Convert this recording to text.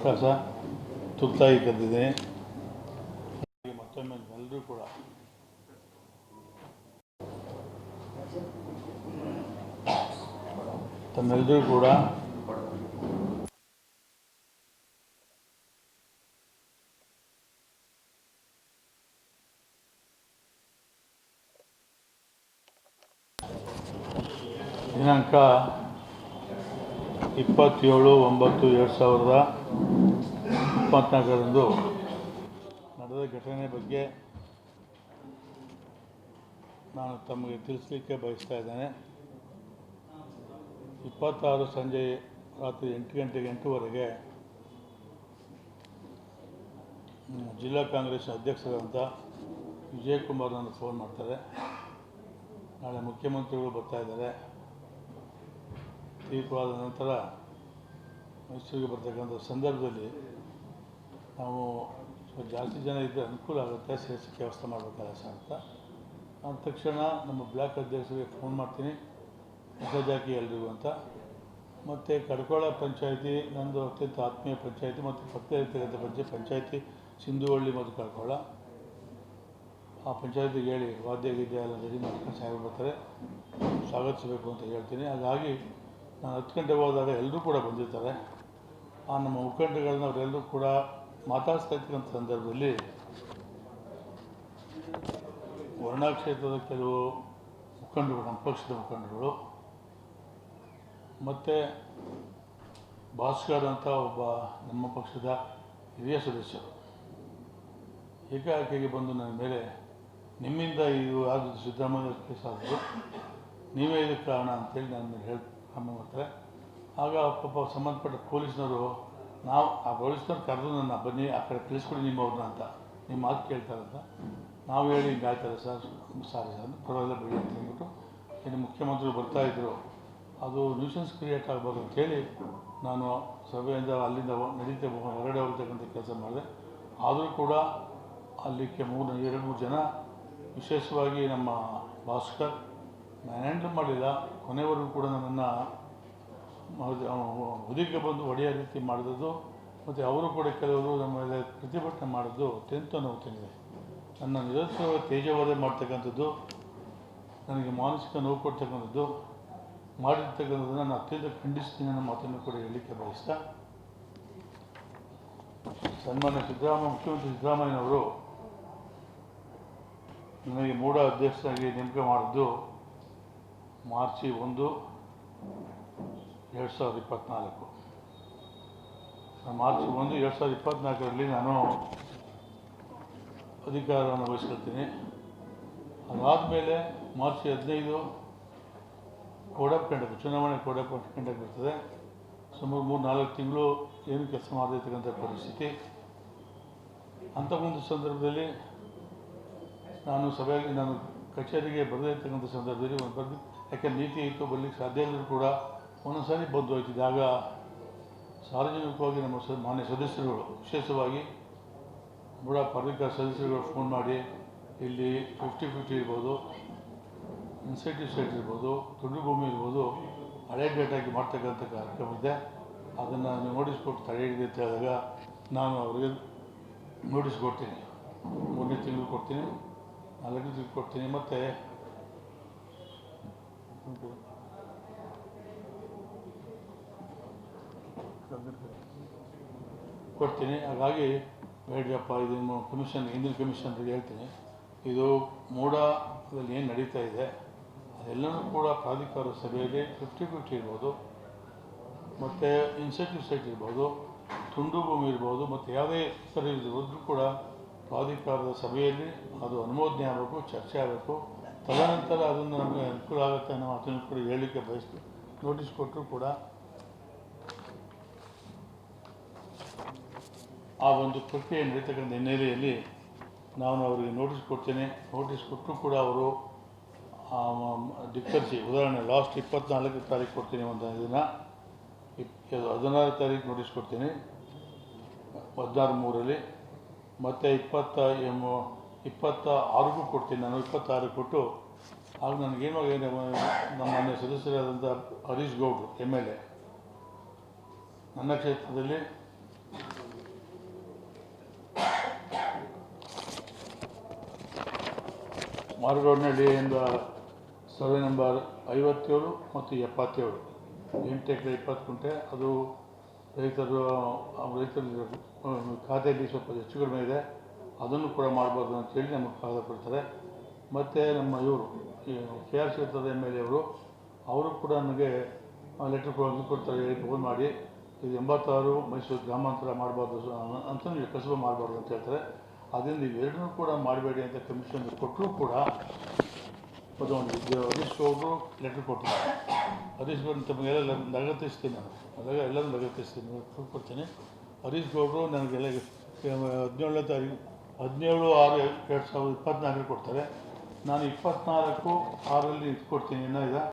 ಅವಕಾಶ ತುರ್ತಾಗಿ ಕರೆದಿದ್ದೀನಿ ಮತ್ತೊಮ್ಮೆ ಎಲ್ಲರೂ ಕೂಡ. ತಮ್ಮೆಲ್ಲರೂ ಕೂಡ. ದಿನಾಂಕ ಇಪ್ಪತ್ತೇಳು, ಒಂಬತ್ತು, ಎರಡು ಸಾವಿರದ ಇಪ್ಪತ್ತ್ನಾಲ್ಕರಂದು ನಡೆದ ಘಟನೆ ಬಗ್ಗೆ ನಾನು ತಮಗೆ ತಿಳಿಸ್ಲಿಕ್ಕೆ ಬಯಸ್ತಾ ಇದ್ದೇನೆ. ಇಪ್ಪತ್ತಾರು ಸಂಜೆ ರಾತ್ರಿ ಎಂಟು ಗಂಟೆಗೆ ಎಂಟೂವರೆಗೆ ಜಿಲ್ಲಾ ಕಾಂಗ್ರೆಸ್ ಅಧ್ಯಕ್ಷರಾದಂಥ ವಿಜಯಕುಮಾರ್ ನನ್ನ ಫೋನ್ ಮಾಡ್ತಾರೆ. ನಾಳೆ ಮುಖ್ಯಮಂತ್ರಿಗಳು ಬರ್ತಾ ಇದ್ದಾರೆ. ತೀರ್ಪವಾದ ನಂತರ ಮೈಸೂರಿಗೆ ಬರ್ತಕ್ಕಂಥ ಸಂದರ್ಭದಲ್ಲಿ ನಾವು ಸ್ವಲ್ಪ ಜಾಸ್ತಿ ಜನ ಇದ್ದರೆ ಅನುಕೂಲ ಆಗುತ್ತೆ, ಸೇರಿಸೋಕ್ಕೆ ವ್ಯವಸ್ಥೆ ಮಾಡಬೇಕಾದ ಸರ್ ಅಂತ. ತಕ್ಷಣ ನಮ್ಮ ಬ್ಲಾಕ್ ಅಧ್ಯಕ್ಷರಿಗೆ ಫೋನ್ ಮಾಡ್ತೀನಿ. ಮೆಸೇಜ್ ಹಾಕಿ ಎಲ್ರಿಗೂ ಅಂತ. ಮತ್ತು ಕಡ್ಕೊಳ ಪಂಚಾಯತಿ, ನಂದು ಅತ್ಯಂತ ಆತ್ಮೀಯ ಪಂಚಾಯತಿ ಮತ್ತು ಪಕ್ಕದಲ್ಲಿರ್ತಕ್ಕಂಥ ಪಂಚಾಯತ್ ಪಂಚಾಯತಿ ಸಿಂಧುವಳ್ಳಿ ಮತ್ತು ಕಡ್ಕೊಳ. ಆ ಪಂಚಾಯತಿಗೆ ಹೇಳಿ ವಾದ್ಯ ಗೀದ್ಯ ಎಲ್ಲ ರೆಡಿ ಮಾಡ್ಕೊಂಡು ಸಾಹೇಬ್ ಬರ್ತಾರೆ. ಸ್ವಾಗತಿಸಬೇಕು ಅಂತ ಹೇಳ್ತೀನಿ. ಹಾಗಾಗಿ ನಾನು ಹತ್ತು ಗಂಟೆಗೆ ಹೋದಾಗ ಎಲ್ಲರೂ ಕೂಡ ಬಂದಿರ್ತಾರೆ. ಆ ನಮ್ಮ ಮುಖಂಡಗಳನ್ನ ಅವರೆಲ್ಲರೂ ಕೂಡ ಮಾತಾಡಿಸ್ತಾ ಇರ್ತಕ್ಕಂಥ ಸಂದರ್ಭದಲ್ಲಿ ವರ್ಣಾ ಕ್ಷೇತ್ರದ ಕೆಲವು ಮುಖಂಡರು ನಮ್ಮ ಪಕ್ಷದ ಮುಖಂಡರುಗಳು ಮತ್ತು ಭಾಸ್ಕರ್ ಅಂತ ಒಬ್ಬ ನಮ್ಮ ಪಕ್ಷದ ಹಿರಿಯ ಸದಸ್ಯರು. ಏಕಾಏಕಿಗೆ ಬಂದು ನನ್ನ ಮೇಲೆ ನಿಮ್ಮಿಂದ ಇದು ಯಾವುದು ಸಿದ್ದರಾಮಯ್ಯ ಕೇಸ್ ಆದರೂ ನೀವೇ ಇದಕ್ಕೆ ಕಾರಣ ಅಂತೇಳಿ ನಾನು ಹೇಳ್ತೀನಿ ಹೇಳಿ ಆಮೇಲೆ ಮಾಡ್ತಾರೆ ಆಗ ಪಾಪ ಸಂಬಂಧಪಟ್ಟ ಪೊಲೀಸ್ನವರು, ನಾವು ಆ ಪೊಲೀಸ್ನವ್ರು ಕರೆದು ನನ್ನ ಬನ್ನಿ, ಆ ಕಡೆ ತಿಳಿಸ್ಕೊಡಿ ನಿಮ್ಮವ್ರನ್ನ ಅಂತ ನಿಮ್ಮ ಮಾತು ಕೇಳ್ತಾರಂತ. ನಾವು ಹೇಳಿ ಹಿಂಗೆ ಆಯ್ತಾರೆ ಸರ್? ಸಾರಿ ಸರ್, ಪರವಾಗಿಲ್ಲ ಬಿಡಿ ಅಂತ ಹೇಳ್ಬಿಟ್ಟು ಇಲ್ಲಿ ಮುಖ್ಯಮಂತ್ರಿಗಳು ಬರ್ತಾಯಿದ್ರು ಅದು ನ್ಯೂಸೆನ್ಸ್ ಕ್ರಿಯೇಟ್ ಆಗ್ಬೋದು ಅಂತೇಳಿ ನಾನು ಸಭೆಯಿಂದ ಅಲ್ಲಿಂದ ನಡೀತೆ ಹೊರಗಡೆ ಹೋಗ್ತಕ್ಕಂಥ ಕೆಲಸ ಮಾಡಿದೆ. ಆದರೂ ಕೂಡ ಅಲ್ಲಿಕ್ಕೆ ಮೂರು, ಎರಡು, ಮೂರು ಜನ, ವಿಶೇಷವಾಗಿ ನಮ್ಮ ಭಾಸ್ಕರ್ ನಾನು ಹ್ಯಾಂಡಲ್ ಮಾಡಲಿಲ್ಲ ಕೊನೆವರೆಗೂ ಕೂಡ ನನ್ನನ್ನು ಹುದಿಗೆ ಬಂದು ಹೊಡೆಯೋ ರೀತಿ ಮಾಡಿದ್ದು ಮತ್ತು ಅವರು ಕೂಡ ಕೆಲವರು ನಮ್ಮ ಮೇಲೆ ಪ್ರತಿಭಟನೆ ಮಾಡಿದ್ದು ಅತ್ಯಂತ ನೋವು ತಂದಿದೆ ನನ್ನ ನಿರಂತರ ತೇಜವಾದ ಮಾಡ್ತಕ್ಕಂಥದ್ದು, ನನಗೆ ಮಾನಸಿಕ ನೋವು ಕೊಡ್ತಕ್ಕಂಥದ್ದು ಮಾಡಿರ್ತಕ್ಕಂಥದ್ದು ನಾನು ಅತ್ಯಂತ ಖಂಡಿಸ್ತೀನಿ ಅನ್ನೋ ಮಾತನ್ನು ಕೂಡ ಹೇಳಲಿಕ್ಕೆ ಬಯಸ್ತಾ, ಸನ್ಮಾನ್ಯ ಸಿದ್ದರಾಮಯ್ಯ, ಮುಖ್ಯಮಂತ್ರಿ ಸಿದ್ದರಾಮಯ್ಯನವರು ನನಗೆ ಮೂಡ ಅಧ್ಯಕ್ಷರಾಗಿ ನೇಮಕ ಮಾಡಿದ್ದು ಮಾರ್ಚಿ ಒಂದು, ಎರಡು ಸಾವಿರದ ಇಪ್ಪತ್ತ್ನಾಲ್ಕು ಮಾರ್ಚ್ ಒಂದು, ಎರಡು ಸಾವಿರದ ಇಪ್ಪತ್ತ್ನಾಲ್ಕರಲ್ಲಿ ನಾನು ಅಧಿಕಾರವನ್ನು ವಹಿಸ್ಕೊಳ್ತೀನಿ. ಅದಾದಮೇಲೆ ಮಾರ್ಚ್ ಹದಿನೈದು ಕೋಡ್ ಆಫ್ ಕಂಡಕ್ಟ್ ಚುನಾವಣೆ ಕೋಡ್ ಆಫ್ ಕಂಡಕ್ಟ್ ಬರ್ತದೆ. ಸುಮಾರು ಮೂರು ನಾಲ್ಕು ತಿಂಗಳು ಏನು ಕೆಲಸ ಮಾಡದಿರ್ತಕ್ಕಂಥ ಪರಿಸ್ಥಿತಿ. ಅಂಥ ಒಂದು ಸಂದರ್ಭದಲ್ಲಿ ನಾನು ಸಭೆಯಲ್ಲಿ ನಾನು ಕಚೇರಿಗೆ ಬರದೇ ಇರ್ತಕ್ಕಂಥ ಸಂದರ್ಭದಲ್ಲಿ ಒಂದು ಬರ್ದು ಯಾಕೆ ನೀತಿ ಇತ್ತು ಬರಲಿಕ್ಕೆ ಸಾಧ್ಯ ಇಲ್ಲದ್ರೂ ಕೂಡ ಒಂದೊಂದು ಸಾರಿ ಬಂದು ಹೋಯ್ತಿದ್ದೆ ಆಗ ಸಾರ್ವಜನಿಕವಾಗಿ ನಮ್ಮ ಸ, ಮಾನ್ಯ ಸದಸ್ಯರುಗಳು, ವಿಶೇಷವಾಗಿ ಬುಡ ಪರ್ವಿಕ ಸದಸ್ಯರುಗಳು ಫೋನ್ ಮಾಡಿ, ಇಲ್ಲಿ ಫಿಫ್ಟಿ ಫಿಫ್ಟಿ ಇರ್ಬೋದು ಇನ್ಸೆಂಟಿವ್ ಸೈಟ್ ಇರ್ಬೋದು ತುಂಡು ಭೂಮಿ ಇರ್ಬೋದು, ಹಳೆ ಡೇಟಾಗಿ ಮಾಡ್ತಕ್ಕಂಥ ಕಾರ್ಯಕ್ರಮ ಇದೆ. ಅದನ್ನು ನೋಟಿಸ್ ಕೊಟ್ಟು ತಡೆ ಹಿಡಿದು ಅಂತ ನಾನು ಅವರಿಗೆ ನೋಟಿಸ್ ಕೊಡ್ತೀನಿ. ಮೂರನೇ ತಿಂಗಳು ಕೊಡ್ತೀನಿ. ನಾಲ್ಕು ದುಡ್ಡು ಕೊಡ್ತೀನಿ, ಮತ್ತೆ? ಕೊಡ್ತೀನಿ. ಹಾಗಾಗಿ ಬೇಡ್ರಪ್ಪ ಇದನ್ನು ಕಮಿಷನ್ ಹಿಂದಿನ ಅಂತ ಹೇಳ್ತೀನಿ. ಇದು ಮೂಡದಲ್ಲಿ ಏನು ನಡೀತಾ ಇದೆ, ಅದೆಲ್ಲನೂ ಕೂಡ ಪ್ರಾಧಿಕಾರ ಸಭೆಯಲ್ಲಿ ಫಿಫ್ಟಿ ಫಿಫ್ಟಿ ಇರ್ಬೋದು, ಮತ್ತು ಇನ್ಸೆಂಟಿವ್ ಸೈಟ್ ಇರ್ಬೋದು, ತುಂಡು ಭೂಮಿ ಇರ್ಬೋದು, ಮತ್ತು ಯಾವುದೇ ಸರ್ ಇರ್ಬೋದು ಕೂಡ ಪ್ರಾಧಿಕಾರದ ಸಭೆಯಲ್ಲಿ ಅದು ಅನುಮೋದನೆ ಆಗಬೇಕು, ಚರ್ಚೆ ಆಗಬೇಕು. ತದನಂತರ ಅದನ್ನು ನಮಗೆ ಅನುಕೂಲ ಆಗುತ್ತೆ ಅನ್ನೋ ಮಾತನ್ನು ಕೂಡ ಹೇಳಲಿಕ್ಕೆ ಬಯಸ್ತು. ನೋಟಿಸ್ ಕೊಟ್ಟರು ಕೂಡ. ಆ ಒಂದು ಪ್ರಕ್ರಿಯೆ ನಡೀತಕ್ಕಂಥ ಹಿನ್ನೆಲೆಯಲ್ಲಿ ನಾನು ಅವರಿಗೆ ನೋಟಿಸ್ ಕೊಡ್ತೇನೆ. ನೋಟಿಸ್ ಕೊಟ್ಟರು ಕೂಡ ಅವರು ಧಿಕ್ಕರಿಸಿ ಉದಾಹರಣೆ, ಲಾಸ್ಟ್ ಇಪ್ಪತ್ನಾಲ್ಕು ತಾರೀಕು ಕೊಡ್ತೀನಿ ಒಂದು ದಿನ. ಇಪ್ ಹದಿನಾರು ತಾರೀಕು ನೋಟಿಸ್ ಕೊಡ್ತೀನಿ. ಹದಿನಾರು ಮೂರಲ್ಲಿ ಮತ್ತು ಇಪ್ಪತ್ತ, ಎಂ, ಇಪ್ಪತ್ತ ಆರಿಗೂ ಕೊಡ್ತೀನಿ ನಾನು, ಇಪ್ಪತ್ತಾರು ಕೊಟ್ಟು ಆಗ ನನಗೇನೋ ಏನು ನಮ್ಮ ಮನೆ ಸದಸ್ಯರಾದಂಥ ಹರೀಶ್ ಗೌಡ್ರು, ಎಂ ಎಲ್ ಎ. ನನ್ನ ಕ್ಷೇತ್ರದಲ್ಲಿ ಮಾರುಗೌಡನಹಳ್ಳಿಯಿಂದ ಸರ್ವೆ ನಂಬರ್ ಐವತ್ತೇಳು ಮತ್ತು ಎಪ್ಪತ್ತೇಳು. ಎಂಟು ಎಕರೆ ಇಪ್ಪತ್ತು ಕುಂಟೆ ಅದು ರೈತರು ರೈತರು ಖಾತೆಯಲ್ಲಿ ಸ್ವಲ್ಪ ಹೆಚ್ಚು ಕಡಿಮೆ ಇದೆ. ಅದನ್ನು ಕೂಡ ಮಾಡ್ಬೋದು ಅಂತೇಳಿ ನಮಗೆ ಕಾಲ ಕೊಡ್ತಾರೆ. ಮತ್ತು ನಮ್ಮ ಇವರು ಕೆ ಆರ್ ಕ್ಷೇತ್ರದ ಎಂ ಎಲ್ ಎ ಅವರು ಕೂಡ ನನಗೆ ಲೆಟ್ರ್ ಕೊಡೋದು ಕೊಡ್ತಾರೆ ಫೋನ್ ಮಾಡಿ. ಇದು ಎಂಬತ್ತಾರು ಮೈಸೂರು ಗ್ರಾಮಾಂತರ ಮಾಡಬಾರ್ದು ಅಂತ ಕಸಬು ಮಾಡಬಾರ್ದು ಅಂತ ಹೇಳ್ತಾರೆ. ಅದರಿಂದ ಇವೆರಡನ್ನೂ ಕೂಡ ಮಾಡಬೇಡಿ ಅಂತ ಕಮಿಷನ್ ಕೊಟ್ಟರೂ ಕೂಡ ಇದು ಹರೀಶ್ ಗೌಡರು ಲೆಟ್ರ್ ಕೊಟ್ಟಿದ್ದಾರೆ ಹರೀಶ್ ಗೌಡ್ರು ತಮಗೆಲ್ಲ ಲಗತ್ತಿಸ್ತೀನಿ ನಾನು. ಅದಾಗ ಎಲ್ಲರೂ ಲಗತ್ತಿಸ್ತೀನಿ ಕೊಡ್ತೀನಿ. ಹರೀಶ್ ಗೌಡರು ನನಗೆಲ್ಲ ಹದಿನೇಳನೇ ತಾರೀಕು, ಹದಿನೇಳು ಆರು ಎರಡು ಸಾವಿರದ ಇಪ್ಪತ್ತ್ನಾಲ್ಕರಲ್ಲಿ ಕೊಡ್ತಾರೆ. ನಾನು ಇಪ್ಪತ್ತ್ನಾಲ್ಕು ಆರಲ್ಲಿ ಕೊಡ್ತೀನಿ ಇನ್ನೂ ಇದೆ